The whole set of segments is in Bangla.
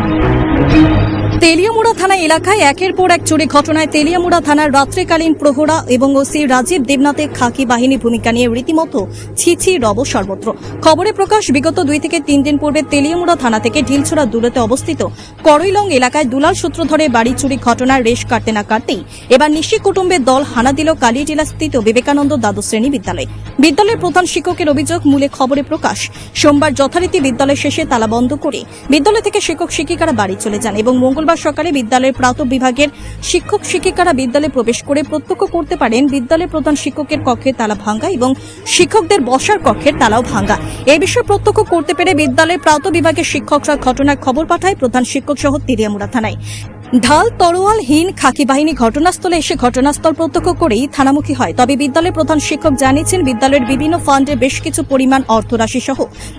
Thank you. তেলিয়ামুড়া থানা এলাকায় একের পর এক চুরি ঘটনায় তেলিয়ামুড়া থানার রাত্রিকালীন প্রহরা এবং ওসি রাজীব দেবনাথের খাকি বাহিনী ভূমিকা নিয়ে রীতিমতো ছিছি রব সর্বত্র। খবরে প্রকাশ, বিগত দুই থেকে তিন দিন পূর্বে তেলিয়ামুড়া থানা থেকে ঢিলছড়া দূরত্বে অবস্থিত করইলং এলাকায় দুলাল সূত্র ধরে বাড়ি চুরি ঘটনার রেশ কাটতে না কাটতেই এবার নিশি কুটুম্বের দল হানা দিল কালিয়াটিলা স্থিত বিবেকানন্দ দ্বাদশ শ্রেণি বিদ্যালয়। বিদ্যালয়ের প্রধান শিক্ষকের অভিযোগ মূলে খবরে প্রকাশ, সোমবার যথারীতি বিদ্যালয় শেষে তালা বন্ধ করে বিদ্যালয় থেকে শিক্ষক শিক্ষিকারা বাড়ি চলে যান এবং মঙ্গলবার সকালে বিদ্যালয়ের প্রাত বিভাগের শিক্ষক শিক্ষিকারা বিদ্যালয়ে প্রবেশ করে প্রত্যক্ষ করতে পারেন বিদ্যালয়ের প্রধান শিক্ষকের কক্ষে তালা ভাঙ্গা এবং শিক্ষকদের বসার কক্ষের তালাও ভাঙ্গা। এ বিষয়ে প্রত্যক্ষ করতে পেরে বিদ্যালয়ের প্রাত বিভাগের শিক্ষকরা ঘটনার খবর পাঠায় প্রধান শিক্ষক সহ তিরিয়ামুড়া থানায়। ঢাল তরোয়ালহীন খাকি বাহিনী ঘটনাস্থলে এসে ঘটনাস্থল প্রত্যক্ষ করেই থানামুখী হয়। তবে বিদ্যালয়ের প্রধান শিক্ষক জানিয়েছেন, বিদ্যালয়ের বিভিন্ন ফান্ডে বেশ কিছু পরিমাণ অর্থরাশি সহ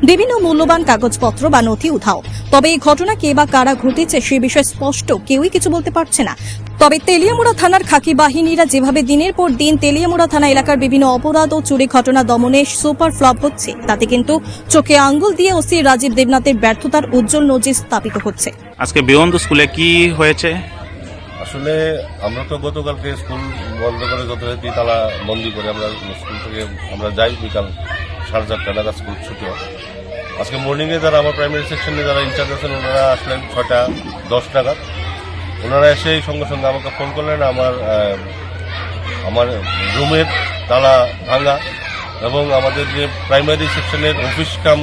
বিভিন্ন মূল্যবান কাগজপত্র বা নথি উধাও। তবে এই ঘটনা কে বা কারা ঘটেছে সে বিষয়ে স্পষ্ট কেউই কিছু বলতে পারছে না। তবে তেলিয়ামুড়া থানার খাকি বাহিনীরা যেভাবে দিনের পর দিন তেলিয়ামুড়া থানা এলাকার বিভিন্ন অপরাধ ও চুরি ঘটনা দমনে সুপার ফ্লপ হচ্ছে তাতে কিন্তু চোখে আঙ্গুল দিয়ে ওসি রাজীব দেবনাথের ব্যর্থতার উজ্জ্বল নজির স্থাপিত হচ্ছে। আজকে বিয়ন্দ স্কুলে কি হয়েছে? আসলে আমরা তো গতকালকে স্কুল বন্ধ করে যথারীতি তালা বন্দি করে আমরা স্কুল থেকে আমরা যাই বিকাল সাড়ে চারটা নাগাদ স্কুল ছুটি হয়। আজকে মর্নিংয়ে যারা আমার প্রাইমারি সেকশনে যারা ইনচার্জ আছেন ওনারা আসলেন ছটা দশ নাগাদ। ওনারা এসেই সঙ্গে সঙ্গে আমাকে ফোন করলেন, আমার আমার রুমের তালা ভাঙা এবং আমাদের যে প্রাইমারি সেকশনের অফিস কাম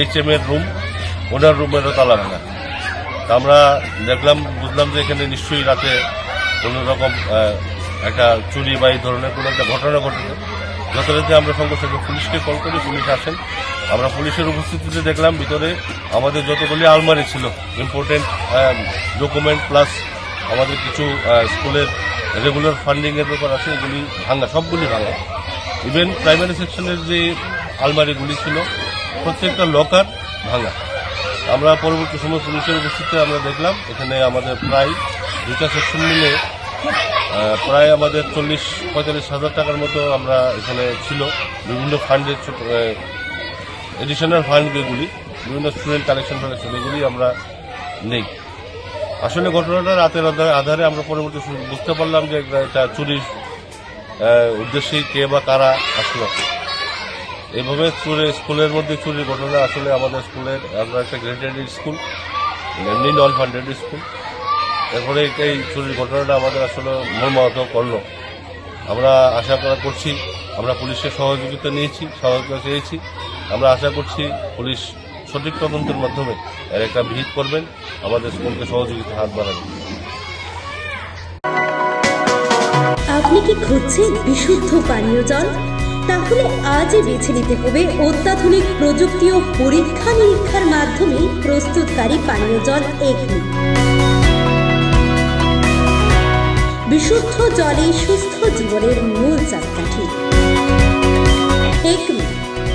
এইচ এম এর রুম, ওনার রুমেরও তালা ভাঙা। আমরা দেখলাম, বুঝলাম যে এখানে নিশ্চয়ই রাতে কোনো রকম একটা চুরি বা এই ধরনের কোনো একটা ঘটনা ঘটেছে। যথারীতি আমরা সঙ্গে সঙ্গে পুলিশকে কল করি, পুলিশ আসেন। আমরা পুলিশের উপস্থিতিতে দেখলাম, ভিতরে আমাদের যতগুলি আলমারি ছিল ইম্পর্টেন্ট ডকুমেন্ট প্লাস আমাদের কিছু স্কুলের রেগুলার ফান্ডিংয়ের ব্যাপার আছে, এগুলি ভাঙা, সবগুলি ভাঙা। ইভেন প্রাইমারি সেকশনের যে আলমারিগুলি ছিল, প্রত্যেকটা লকার ভাঙা। আমরা পরবর্তী সময় পুলিশের উপস্থিতিতে আমরা দেখলাম, এখানে আমাদের প্রায় দুটা সেকশন মিলে প্রায় আমাদের চল্লিশ, পঁয়তাল্লিশ হাজার টাকার মতো আমরা এখানে ছিল, বিভিন্ন ফান্ডের এডিশনাল ফান্ড যেগুলি, বিভিন্ন স্টুডেন্ট কালেকশন ফালেকশন এগুলি আমরা নেই। আসলে ঘটনাটা রাতের আধারে- আমরা পরবর্তী বুঝতে পারলাম যে এটা- চুরির উদ্দেশ্যেই কে বা কারা আসলো। এভাবে চুরি, স্কুলের মধ্যে চুরির ঘটনা আসলে আমাদের স্কুলের, আমরা একটা গ্রেডেড স্কুল এমনি নন ফান্ডেড স্কুল এরপরে এই চুরির ঘটনাটা আমাদের আসলে মর্মাহত করল। আমরা আশা করা করছি, আমরা পুলিশের সহযোগিতা নিয়েছি, সহযোগিতা চেয়েছি। আমরা আশা করছি পুলিশ সঠিক তদন্তের মাধ্যমে এর একটা ভিত করবেন। আমাদের স্কুলকে সহযোগিতা হাত বাড়াবেন আপনি কি খুঁজছেন বিশুদ্ধ পানীয় জল? তাহলে আজই বেছে নিতে হবে অত্যাধুনিক প্রযুক্তি ও পরীক্ষা নিরীক্ষার মাধ্যমে প্রস্তুতকারী পানীয় জল এগনি। বিশুদ্ধ জলে সুস্থ জীবনের মূল চাকাঠি। Acme